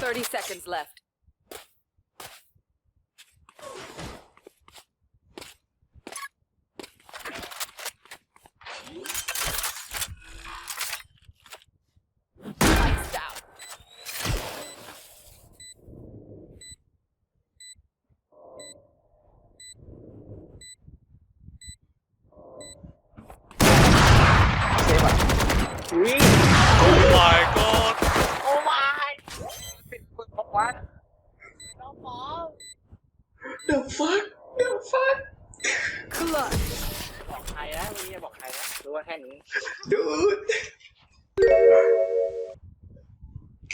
30 seconds left. ดปืนบอกว่า The fuck The fuck Clutch. บอกใครนะวันนี้บอกใครนะรู้ว่าแค่นี้ Dude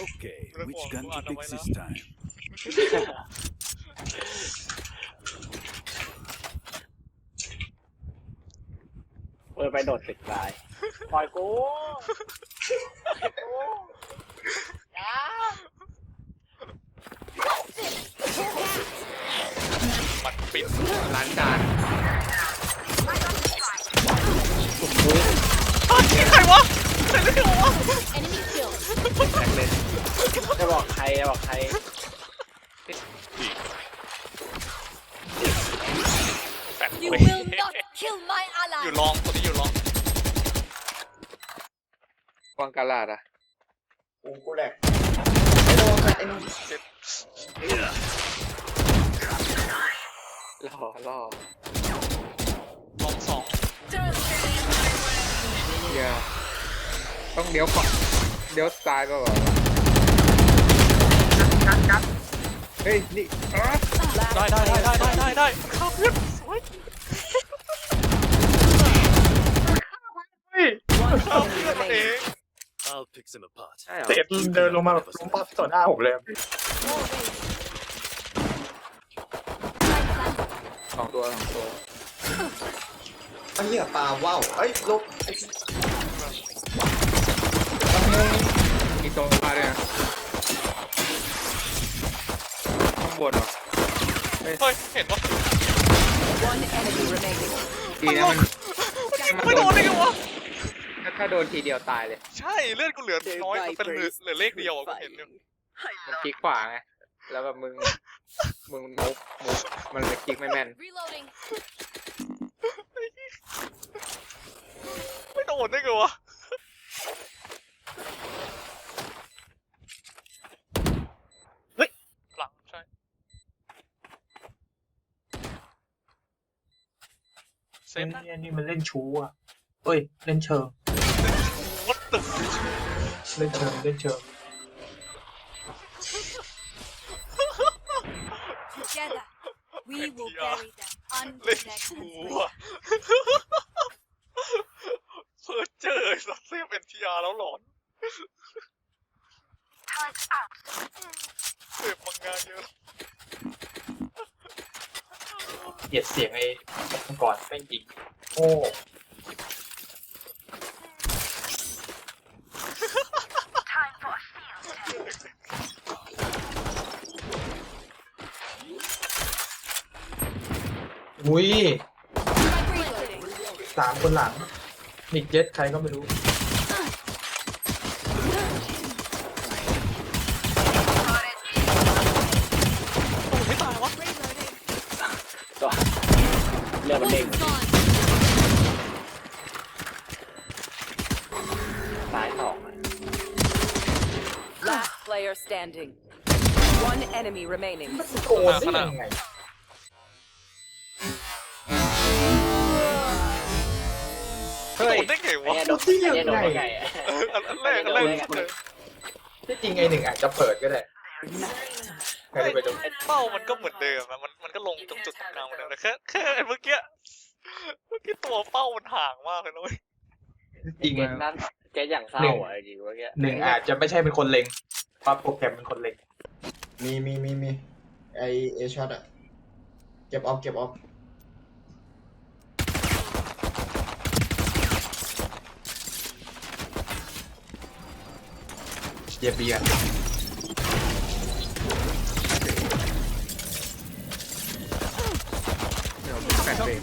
Okay, Look which what- gun to what pick am I this now? time? เปิดไปโดดตึกตายปล่อยกูปล่อยกูอย่า มัน ปิดล้างจานอ้าวนี่ใครวะใครเล่นวะ Enemy killed. แรงเลยจะบอกใครจะบอกใครแปด You เว้ย will not kill my อยู่ ally. ลองตัวนี้อยู่ลองวางกาลาดอะโอ้กูแหลกไอ้โดนไอ้โดน เจ็ดล่อล่อลองสองเดี๋ยวต้องเลี้ยวขวาเลี้ยวซ้ายป่าวะกัดกัดเฮ้ยนี่อ๋อได้ได้ได้ได้ได้ได้ได้มันเข้าเพื่อนสวยเฮ้ยเข้าเพื่อนมันเอง I'll pick them apart. ใช่เหรอเสร็จเดินลงมาแบบลงปั๊บต่อหน้าผมเลย สองตัวสองตัวไอ้เหี้ยปลาว่าวเอ้ยลบไอ้มีตัวมาด้วยนะข้างบนเหรอเฮ้ย เห็นปะ One enemy remaining. ดีนะมันไม่โดนได้ไงวะ ถ้าถ้าโดนทีเดียวตายเลยใช่ เลือดกูเหลือน้อยเป็นเหลือเหลือเลขเดียวอะกูเห็นอยู่มันคลิกขวาไงแล้วแบบมึง มึงมุกมุกมันเลยคลิกไม่แม่น Reloading. ไม่โดนได้ไงวะเฮ้ย หลังใช่ เซฟนะนี่นี่มันเล่นชู้อะเอ้ย เล่นเชิง What the เล่นเชิงเล่นเชิง เล่น unprotected. ชูอะเพื่อเจอไอ้สัตว์เซฟเอ็นทีอาร์แล้วหลอนเสพมังงานเยอะเหยียดเสียงไอ้มังก่อนแม่งยิงโอ้ อุ้ย Reloading. สามคนหลังนิกเจ็ตใครก็ไม่รู้โอ้ไม่ตายวะตัวเรือมันเด้ง Poison's gone. ซ้ายสอง Last player standing. One enemy remaining. โอ้ได้ยังไง ดนได้ไงวะไอ้โดนไอ้โดนได้ไงอะเอออันอันแรกอันแรกที่เจอที่จริงไอ้หนึ่งอาจจะเปิดก็ได้ใครจะไปดูไอ้เป้ามันก็เหมือนเดิมอะมันมันก็ลงตรงจุดตรงกลางเหมือนเดิมแต่แค่แค่ไอ้เมื่อกี้เมื่อกี้ตัวเป้ามันห่างมากเลยนะเว้ยจริงเกมนั้นเกมอย่างเศร้าอะจริงเมื่อกี้หนึ่งอาจจะไม่ใช่เป็นคนเล็งเพราะโปรแกรมเป็นคนเล็งมีมีมีมีไอเอช็อตอะเก็บออฟเก็บออฟ เยียเบียร์เดี๋ยวแปดเบรก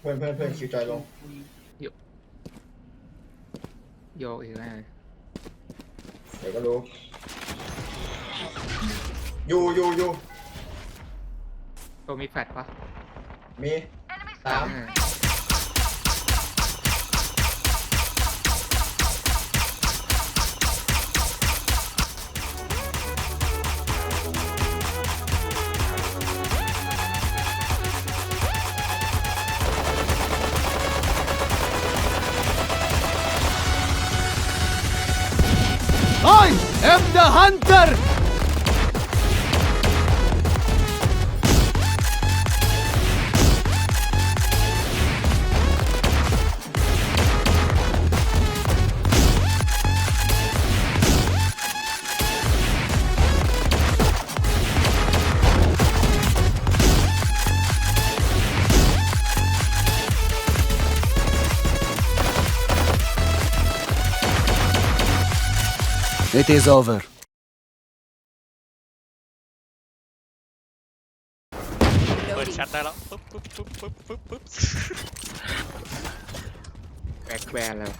เพื่อนเพื่อนเพื่อนคิวจอยลงโยกอีกแล้วเดี๋ยวก็รู้อยู่อยู่อยู่ตัวมีแฟลชปะ มีสาม It is over. เปิดแชทได้แล้วปึ๊บปึ๊บปึ๊บปึ๊บปึ๊บปึ๊บ แบ็คแบนแล้ว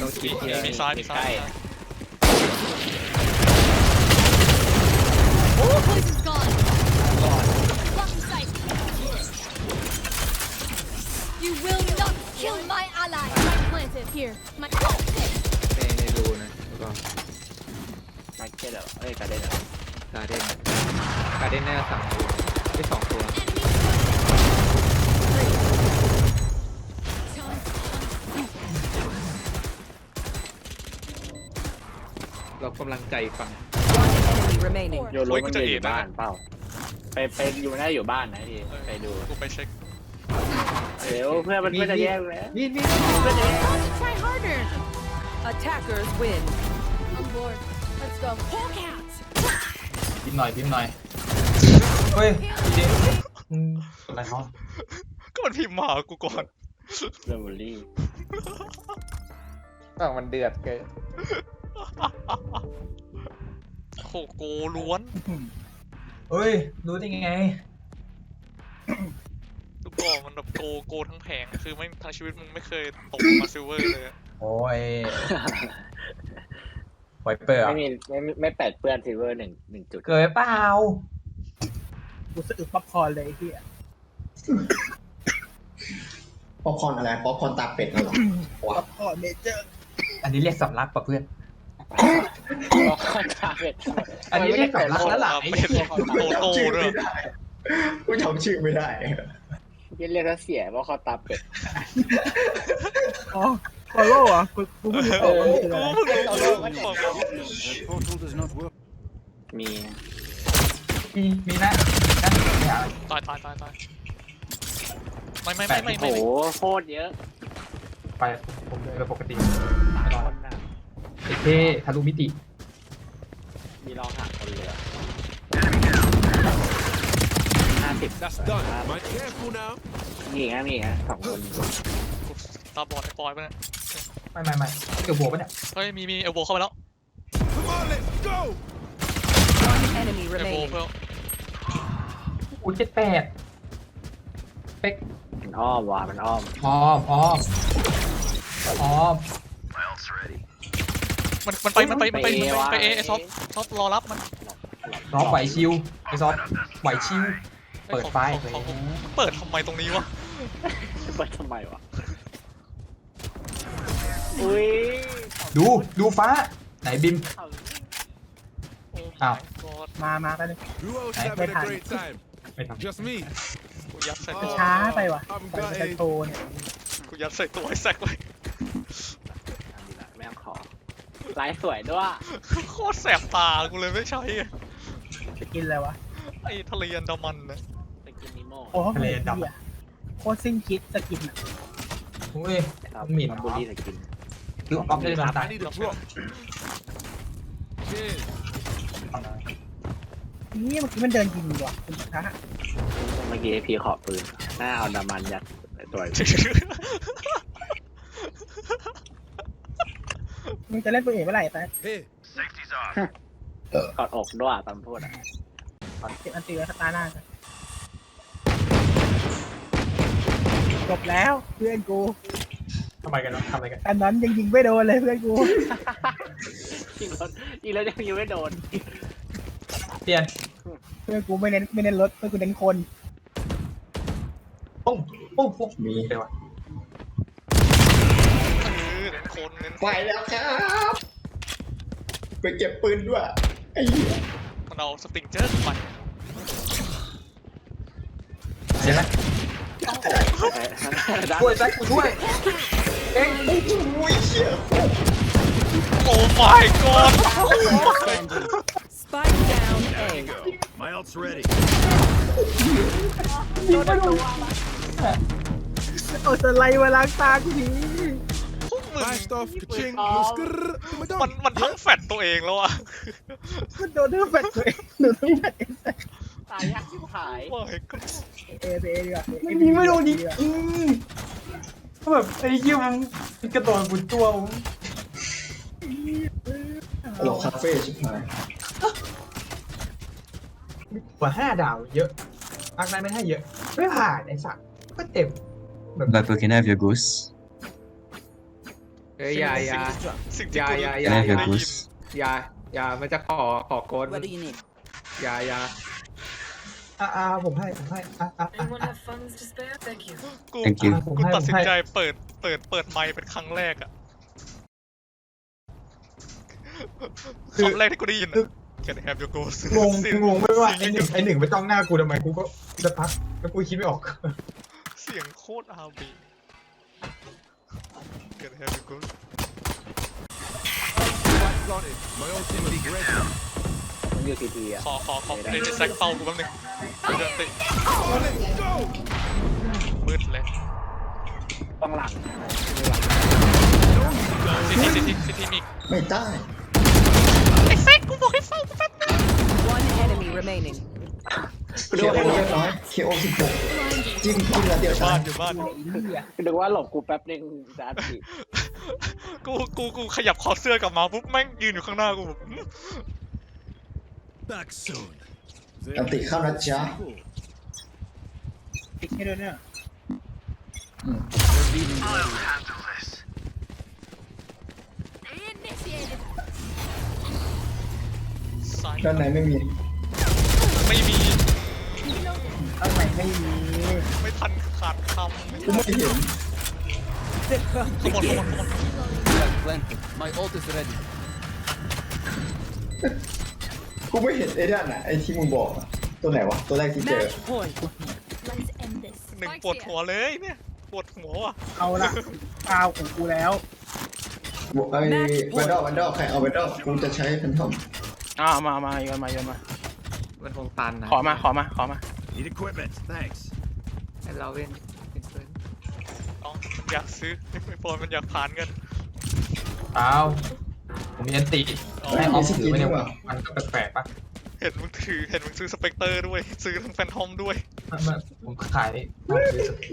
ต้องคิดเย มี อะ มีซ้ายมีซ้าย All places gone. Blocking sight. You will not kill my ally. Spike planted here. My ในในรูนะแล้วก็มาเก็ตเหรอเอ้ยกระเด็นเหรอการเด่นการเด่นน่าจะสามตัวไม่สองตัว เรากำลังใจฟัง One enemy remaining. โยรู้มันจะอยู่บ้านเปล่าไปไปอยู่น่าอยู่บ้านนะพี่ไปดูกูไปเช็คเดี๋ยวเพื่อนมันเพื่อนจะแย่งแล้วนี่นี่ Try harder. Attackers win. On board. Let's go. Hawk out. พิมพ์หน่อยพิมพ์หน่อยเฮ้ยจริงอืมอะไรเขาก็มันพิมพ์มาหากูก่อน เรื่องบูลลี่ฝั่งมันเดือดเกินโหโกล้วนเฮ้ยรู้ได้ไง ลูกบอลมันแบบโกโกทั้ง แผงคือไม่ทั้งชีวิตมึงไม่เคยตกมาซิลเวอร์เลยอะโอ้ยไวเปอร์ไม่มีไม่ไม่ไม่แปดเปื้อนซิลเวอร์หนึ่งหนึ่งจุดเกิดเปล่ากูสะอึกป๊อปคอร์นเลยไอ้เฮียป๊อปคอร์นอะไรป๊อปคอร์นตาเป็ดนั่นเหรอป๊อปคอร์นเมเจอร์ อันนี้เรียกสำลักป่ะเพื่อนตาเป็ดอันนี้เรียกสำลักแล้วล่ะไม่เป็นโตโตด้วย กูจำชื่อไม่ได้ ยี่เรียกว่าเสียเพราะเขาตาเป็ดอ๋อฟอลโล่เหรอะกูกูไม่รู้เอตัวอว่ามันคืออะไรกูเพิ่งรู้บอกมีมีมีนะนะไม่เอาตายตายตายตายไม่ไม่ไม่ไม่โอ้ไม่โหโคตรเยอะไปผมเดินแบบปกติสามคนน่ะไอ้เท่ทะลุมิติ มีรองหักคนเรือห้า สิบ That's done. Be careful now. มีอีกฮะมีอีกฮะสองคนกูตาบอดไอ้ปอยไปเนี่ยไม่ไม่ไม่เกี่ยวหัวปะเนี่ยเฮ้ยมีมีเอลโบเข้าไปแล้ว Come on, let's go. One enemy เอลโบ remaining. เพิ่มอูเจ็ดแปดเป็กมันอ้อมว่ะมันอ้อมอ้อมอ้อมอ้อมมันมันไปมันไปมันไปมันไปไปเอไอซอฟซอฟรอรับมันรอบไหวชิวไอ้ซอฟไหวชิว เปิดไฟของของของเปิดทำไมตรงนี้วะเปิดทำไมวะอุ้ยดูดูฟ้า ไหนบิมโอ้อ้าวกอดมามาไปเลย You all Hey, having a hey. great time. ไม่ท Just me. กูยัดใส่ Oh, ตัวช้าไปว่ะ I'm ใส่ไป gutted. โตเนี่ยกูยัดใส่ตัวไอ้แซกเลยดีละไม่ต้องขอลายสวยด้วยโคตรแสบตากูเลยไม่ใช้อะจะกินอะไรวะไอ้ทะเลอันดามันนะ ไปกินนิโม่โอ้โหเฮียโคตรสิ้นคิดสกินอะำอุ้ย ครับมันหมิ่นมันบูลลี่สกินคือออฟได้รับตาย I need a drop. Cheers. นี่เมื่อกี้มันเดินยิงว่ะคุณพระเมื่อกี้พีขอปืน หน้าเอาดามันยัดในตัวมึงจะเล่นตัวเองเมื่อไหร่แต่ Hey, กอดอกด้วยตอนพูดอะเก็บอันตีไว้สตาร์หน้ากัน จบแล้วเพื่อนกูทำไมกันวะทำอะไรกันอันนั้นยังยิงไม่โดนเลยเพื่อนกูยิงรถยิงแล้วยังยิงไม่โดนเปลี่ยนเพื่อนกูไม่เน้นไม่เน้นรถเพื่อนกูเน้นคนปุ้งปุ้งปุ้งมีเลยวะเออเน้นคนเน้นไปแล้วครับ ไปเก็บปืนด้วยไอ้เหี้ยมันเอาสติงเจอร์ไปเสียไหมด้าน ช่วยแบ็คกูช่วยเอ็งโอ้โหเชี่ยโอ้ my god Spike down A. My ult's ready. เอาสไลด์มาล้างตากูทีพวกมึง Blast off the ching. Skrrr. To my มัน dog. มันทั้งแฟดตัวเองแล้วอะ มันโดนทั้งแฟดเลยโดนทั้งแฟดเอตายยากชิบหายโอ้ my god เอไปเอดีกว่าไม่มีไม่โดนดิอืมก็แบบไอ้เหี้ยมันมันกระโดดบุญตัวผมหลอกคาเฟ่ชิบหายกว่าห้าดาวเยอะอักนั้นไม่ให้เยอะ ไม่ผ่านไอ้สัตว์ก็เต็ม Viper, can I have your goose? เอ้ยอย่าอย่า สิ่งที่กูอย่าได้อย่า Can I have ยิ your น goose? อย่าอย่ามันจะขอขอโกน What do you need? อย่าอย่า อ่าอ่าผมให้ผมให้อ่าอ่าอ่า Anyone have funds to spare? Thank you. กู Thank you กูตัดสินใจเปิดเปิดเปิดไมค์เป็นครั้งแรกอะคำแรกที่กูได้ยินอะ Can I have your ghost งงกูงงไม่ว่าไอ้หนึ่งไอ้หนึ่งไปจ้องหน้ากูทำไมกูก็จะพักแล้วกูคิดไม่ออก เสียงโคตรอาบี Can I have your ghost Spike's on it. My ultimate is ready. มันอยู่ทีทีอะ ขอขอขอเล่นในแซกเป้ากูแป๊บนึง เดินติมืดเลยต้องหลังซิทีซิทีซิทีมีไม่ได้ ไอ้แซกกูบอกให้เฝ้ากูแป๊บนึง One enemy remaining. เคโอเรียบร้อยเคโอสิบหกจิ้มจิ้มแล้วเดียวบ้าตายนอยู่บ้าน นึกว่าหลบกูแป๊บนึงจานสิกู กู กูขยับคอเสื้อกลับมาปุ๊บแม่งยืนอยู่ข้างหน้ากูแบบ Back soon. อันติเข้านะจ๊ะติ๊กให้ด้วยเนี่ย Initiated. ซ้ายด้านในไม่มี ไม่มีข้างในไม่มี ไม่ทันขาดคำไม่กูไม่เห็นขโมยขโมยขโมย Planted. My ult is ready. กูไม่เห็นไอ้ด้านน่ะไอ้ที่มึงบอกอะตัวไหนวะตัวแรกที่เจอ Match point. Let's end this. หนึ่งปวดหัวเลยเนี่ยปวดหัวว่ะเอาละข้าวของกูแล้ว ไอ้วันดอวันดอใครเอาวันดอกูจะใช้แฟนทอมอ่ามามาโยนมาโยนมา มันคงตันนะขอมา ขอมา ขอมา Need equipment. Thanks. ให้เราเล่นเป็นเพื่อนอ๋อมันอยากซื้อไอ้ปอนมันอยากผ่านเงินเปล่า ผมมีอันติอ๋อให้ออมถือไม่ได้ว่ามันก็แปลกๆปะเห็นมึงถือเห็นมึงซื้อสเปกเตอร์ด้วย ซื้อทั้งแฟนทอมด้วยมันมันผมขายซื้อ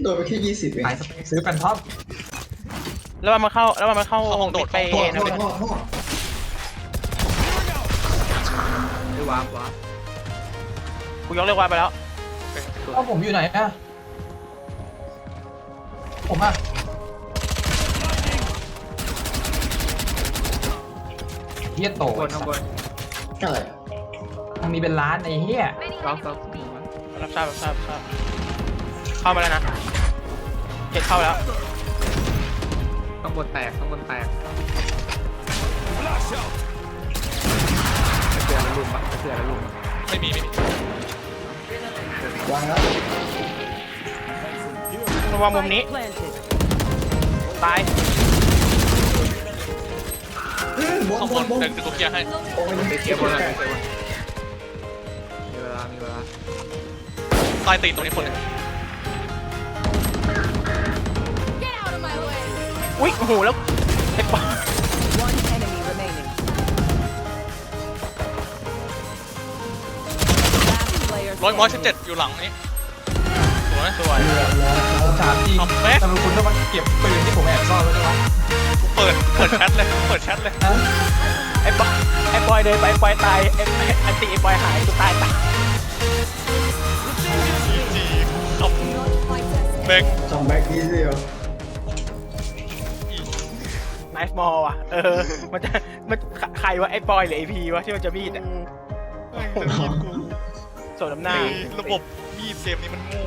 โดนไปแค่ยี่สิบเองขายซื้อแฟนท็อปแล้วมันมาเข้าแล้วมันมาเข้าเข้าห้องโดดไปพ่อนะพ่อพ่อพ่อไม่วาร์ปวาร์ปกูยกเรียกว่าไปแล้วเอ้าผมอยู่ไหนอะผมอะ เฮียโตข้างบนข้างบนอะไรมันมีเป็นล้านไอ้เฮียล็อกล็อกมีวะรับทราบรับทราบรับทราบเข้ามาแล้วนะเก็ตเข้าไปแล้วข้างบนแตกข้างบนแตก Flash out. กระเสือแล้วลุมปะกระเสือแล้วลุมปะไม่มีไม่มีวางแล้วระวังมุมนี้ Planted. ตายเฮ้ย บอลข้างบบอลนบอลเดี๋ยวกูเคลียร์ให้โอ้ยไปเทียบบนเลยมีเวลา มีเวลาใต้ตีนตรงนี้คนหนึง Get out of my way. อุ้ยโอ้โหแล้วไอ้ปอ One enemy remaining. Last player ร้อยร้อยสิบ standing. เจ็ดอยู่หลังนี้สวยสวย ถามจริงทำแม็กแต่คุณต้องมาเก็บปืนที่ผมแอบซ่อนไว้ด้วยวะ ปิดเปิดแชทเลยเปิดแชทเลยฮะไอ้ปอยไอ้ปอยเดินไปไอ้ปอยตายไอ้ไอ้อันติไอ้ปอยหายกูตายตายจีจีคำแบบ็กคัมแบ็กอีซี่เหรอไนฟ์มอลว่ะเออมันจะมันใครวะไอ้ปอยหรือไอพีวะที่มันจะมีดอะเฮ้ยแต่มีดกูโสดน้ำหน้า ไอ้ระบบมีดเกมนี้มันโง่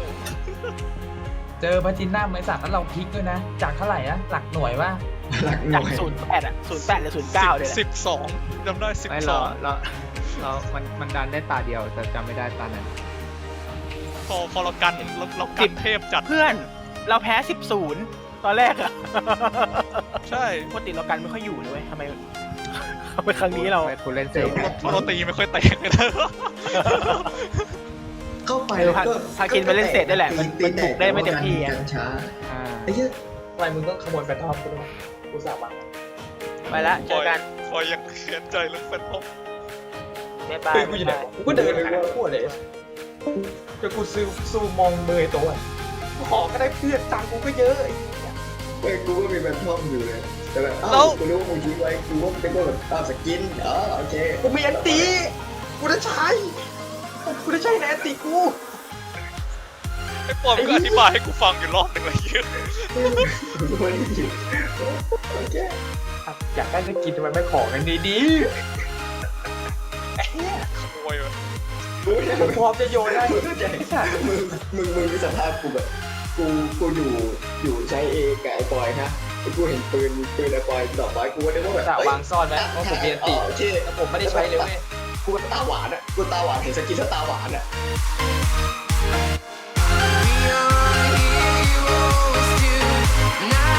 เจอพาจินหน้าไม้สัตว์แล้วเราพลิกด้วยนะ จากเท่าไหร่อะหลักหน่วยว่า หลักหจากน่วยศูนย์แปดอะศูนย์แปดหรือศูนย์เก้าเลยแหละสิบสองจำได้สิบไม่สเราองเราเรามันมันดันได้ตาเดียวแต่จำไม่ได้ตาไหนพอพอเรากันเราเรากันเทพจัด เพื่อนเราแพ้สิบศูนย์ตอนแรกอะใช่ปกติเรากันไม่ค่อยอยู่เลยเว้ยทำไมทำไมครั้งนี้เรา ไปคุณเล่นเซฟเพราะเราตีไม่ค่อยแตกเลยนะเข้าไปเออพาก็พากินไปเล่นเสร็จได้แหละมันมันบุกได้ไม่เต็มที่อะ กันช้าอ่าไอ้เหี้ยทำไมมึงต้องขโมยแฟนทอมกูด้วย กูสาบังไปละเจอกันพอยังเขียนใจเรื่องแฟนทอมบ๊ายบายเฮ้ยกูอยู่ไหนกูก็เดินหาพวกเลยจะกูซื้อซูมองเมยตัวกูขอก็ได้เพื่อนตังค์กูก็เยอะไอ้เหี้ยเฮ้ยกูก็มีแบนทอมอยู่เลยแต่แบบแล้อ้าววกูรู้ว่ามึงทิ้งไว้กูว่าเป็นแบบอ้าวสกินอ๋อโอเคกูมีอันตีกูจะใช้กูจะใช้ในอันตีกู ไอ้ปอมก็อธิบายให้กูฟังอยู่รอบหนึ่งเลยเหี้ยไม่ได้หยิบโอเคอยากได้สกินทำไมไม่ขอกันดีๆไอ้เหี้ยขโมยเลยกูไม่ได้พร้อมจะโยนได้มึงเข้าใจมึงมึงมึงมีสภาพกูแบบกูกูอยู่อยู่ใช้เอกับไอ้บอยฮะกูเห็นปืนปืนไอ้บอยดอกไม้กูก็นึกว่าแบบแต่เอ้ยวางซ่อนไว้เพราะผมมีอันตีโอเคแต่ผมไม่ได้ใช้เลยเว้ย กูตาหวานอะกูตาหวานเห็นสกินแล้วตาหวานอะ night.